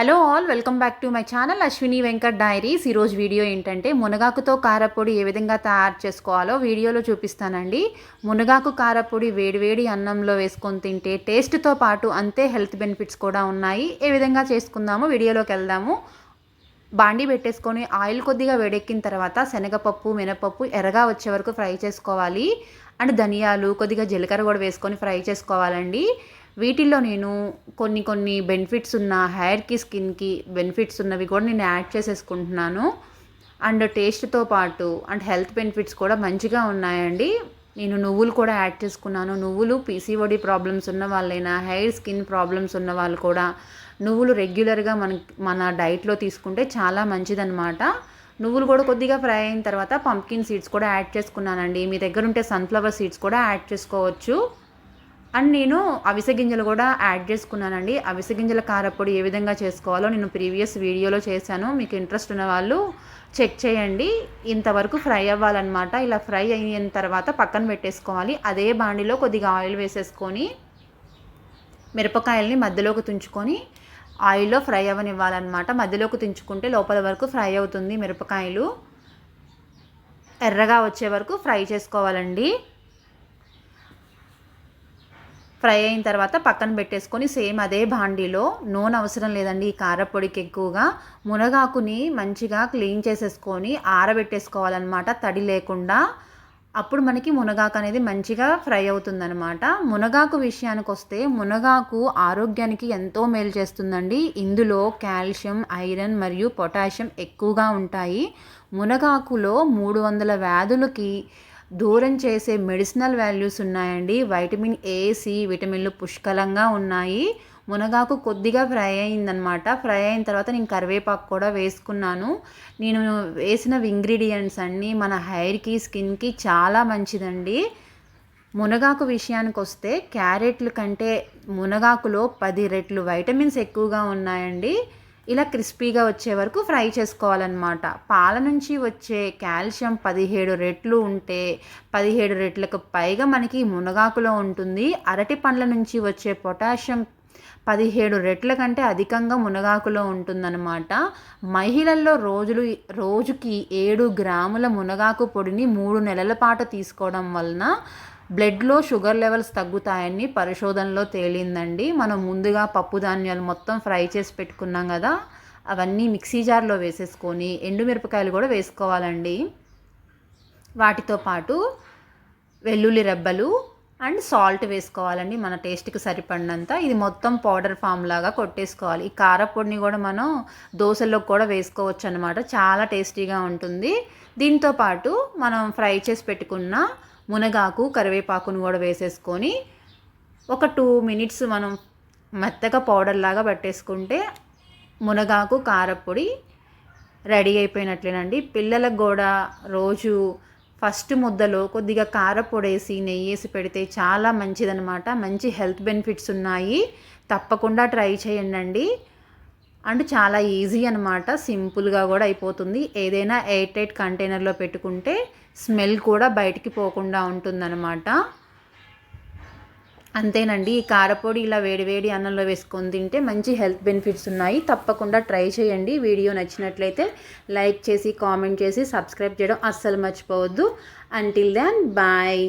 Hello all welcome back to my channel Ashwini Venkat diaries. ఈరోజు video ఏంటంటే మునగాకుతో కారపొడి ఏ విధంగా తయారు చేసుకోవాలో వీడియోలో చూపిస్తానండి. మునగాకు కారపొడి వేడివేడి అన్నంలో వేసుకొని తింటే టేస్ట్తో పాటు అంతే హెల్త్ బెనిఫిట్స్ కూడా ఉన్నాయి. ఏ విధంగా చేసుకుందాము వీడియోలోకి వెళ్దాము. బాండీ పెట్టేసుకొని ఆయిల్ కొద్దిగా వేడెక్కిన తర్వాత శనగపప్పు మినపప్పు ఎర్రగా వచ్చే వరకు ఫ్రై చేసుకోవాలి. అండ్ ధనియాలు కొద్దిగా జీలకర్ర కూడా వేసుకొని ఫ్రై చేసుకోవాలండి. వీటిల్లో నేను కొన్ని కొన్ని బెనిఫిట్స్ ఉన్న హెయిర్కి స్కిన్కి బెనిఫిట్స్ ఉన్నవి కూడా నేను యాడ్ చేసేసుకుంటున్నాను. అండ్ టేస్ట్తో పాటు అండ్ హెల్త్ బెనిఫిట్స్ కూడా మంచిగా ఉన్నాయండి. నేను నువ్వులు కూడా యాడ్ చేసుకున్నాను. నువ్వులు పీసీఓడి ప్రాబ్లమ్స్ ఉన్న వాళ్ళైనా హెయిర్ స్కిన్ ప్రాబ్లమ్స్ ఉన్న వాళ్ళు కూడా నువ్వులు రెగ్యులర్గా మన మన డైట్లో తీసుకుంటే చాలా మంచిదన్నమాట. నువ్వులు కూడా కొద్దిగా ఫ్రై అయిన తర్వాత పంప్కిన్ సీడ్స్ కూడా యాడ్ చేసుకున్నానండి. మీ దగ్గర ఉంటే సన్ఫ్లవర్ సీడ్స్ కూడా యాడ్ చేసుకోవచ్చు. అండ్ నేను అవిసె గింజలు కూడా యాడ్ చేసుకున్నానండి. అవిసె గింజల కారపొడి ఏ విధంగా చేసుకోవాలో నేను ప్రీవియస్ వీడియోలో చేశాను. మీకు ఇంట్రెస్ట్ ఉన్న వాళ్ళు చెక్ చేయండి. ఇంతవరకు ఫ్రై అవ్వాలన్నమాట. ఇలా ఫ్రై అయిన తర్వాత పక్కన పెట్టేసుకోవాలి. అదే బాండిలో కొద్దిగా ఆయిల్ వేసేసుకొని మిరపకాయల్ని మధ్యలోకి తుంచుకొని ఆయిల్లో ఫ్రై అవ్వనివ్వాలన్నమాట. మధ్యలోకి తుంచుకుంటే లోపల వరకు ఫ్రై అవుతుంది మిరపకాయలు. ఎర్రగా వచ్చే వరకు ఫ్రై చేసుకోవాలండి. ఫ్రై అయిన తర్వాత పక్కన పెట్టేసుకొని సేమ్ అదే బాండీలో. నూనె అవసరం లేదండి ఈ కారపొడికి ఎక్కువగా. మునగాకుని మంచిగా క్లీన్ చేసేసుకొని ఆరబెట్టేసుకోవాలన్నమాట తడి లేకుండా. అప్పుడు మనకి మునగాకు అనేది మంచిగా ఫ్రై అవుతుందనమాట మునగాకు విషయానికి వస్తే మునగాకు ఆరోగ్యానికి ఎంతో మేలు చేస్తుందండి. ఇందులో కాల్షియం ఐరన్ మరియు పొటాషియం ఎక్కువగా ఉంటాయి. మునగాకులో మూడు వందల వ్యాధులకి దూరం చేసే మెడిసినల్ వాల్యూస్ ఉన్నాయండి. వైటమిన్ ఏ సి విటమిన్లు పుష్కలంగా ఉన్నాయి. మునగాకు కొద్దిగా ఫ్రై అయిందనమాట. ఫ్రై అయిన తర్వాత నేను కరివేపాకు కూడా వేసుకున్నాను. నేను వేసిన ఇంగ్రీడియంట్స్ అన్నీ మన హెయిర్కి స్కిన్కి చాలా మంచిదండి. మునగాకు విషయానికి వస్తే క్యారెట్లు కంటే మునగాకులో పది రెట్లు వైటమిన్స్ ఎక్కువగా ఉన్నాయండి. ఇలా క్రిస్పీగా వచ్చే వరకు ఫ్రై చేసుకోవాలన్నమాట. పాల నుంచి వచ్చే కాల్షియం పదిహేడు రెట్లు ఉంటే పదిహేడు రెట్లకు పైగా మనకి మునగాకులో ఉంటుంది. అరటి పండ్ల నుంచి వచ్చే పొటాషియం పదిహేడు రెట్ల కంటే అధికంగా మునగాకులో ఉంటుందన్నమాట. మహిళల్లో రోజులు రోజుకి ఏడు గ్రాముల మునగాకు పొడిని మూడు నెలల పాటు తీసుకోవడం వలన బ్లడ్లో షుగర్ లెవెల్స్ తగ్గుతాయని పరిశోధనలో తేలిందండి. మనం ముందుగా పప్పు ధాన్యాలు మొత్తం ఫ్రై చేసి పెట్టుకున్నాం కదా అవన్నీ మిక్సీ జార్లో వేసేసుకొని ఎండుమిరపకాయలు కూడా వేసుకోవాలండి. వాటితో పాటు వెల్లుల్లి రెబ్బలు అండ్ సాల్ట్ వేసుకోవాలండి మన టేస్ట్కి సరిపడినంత. ఇది మొత్తం పౌడర్ ఫామ్ లాగా కొట్టేసుకోవాలి. ఈ కారపొడిని కూడా మనం దోశల్లో కూడా వేసుకోవచ్చు అనమాట చాలా టేస్టీగా ఉంటుంది. దీంతో పాటు మనం ఫ్రై చేసి పెట్టుకున్న మునగాకు కరివేపాకును కూడా వేసేసుకొని ఒక టూ మినిట్స్ మనం మెత్తగా పౌడర్ లాగా పట్టేసుకుంటే మునగాకు కారపొడి రెడీ అయిపోయినట్లేనండి. పిల్లలకు కూడా రోజు ఫస్ట్ ముద్దలో కొద్దిగా కారపొడి వేసి నెయ్యి వేసి పెడితే చాలా మంచిదనమాట మంచి హెల్త్ బెనిఫిట్స్ ఉన్నాయి. తప్పకుండా ట్రై చేయండి అండ్ చాలా ఈజీ అనమాట సింపుల్గా కూడా అయిపోతుంది. ఏదైనా ఎయిర్ టైట్ కంటైనర్లో పెట్టుకుంటే స్మెల్ కూడా బయటికి పోకుండా ఉంటుందన్నమాట. అంతేనండి. ఈ కారపొడి ఇలా వేడివేడి అన్నంలో వేసుకొని తింటే మంచి హెల్త్ బెనిఫిట్స్ ఉన్నాయి. తప్పకుండా ట్రై చేయండి. వీడియో నచ్చినట్లయితే లైక్ చేసి కామెంట్ చేసి సబ్స్క్రైబ్ చేయడం అస్సలు మర్చిపోవద్దు. Until then bye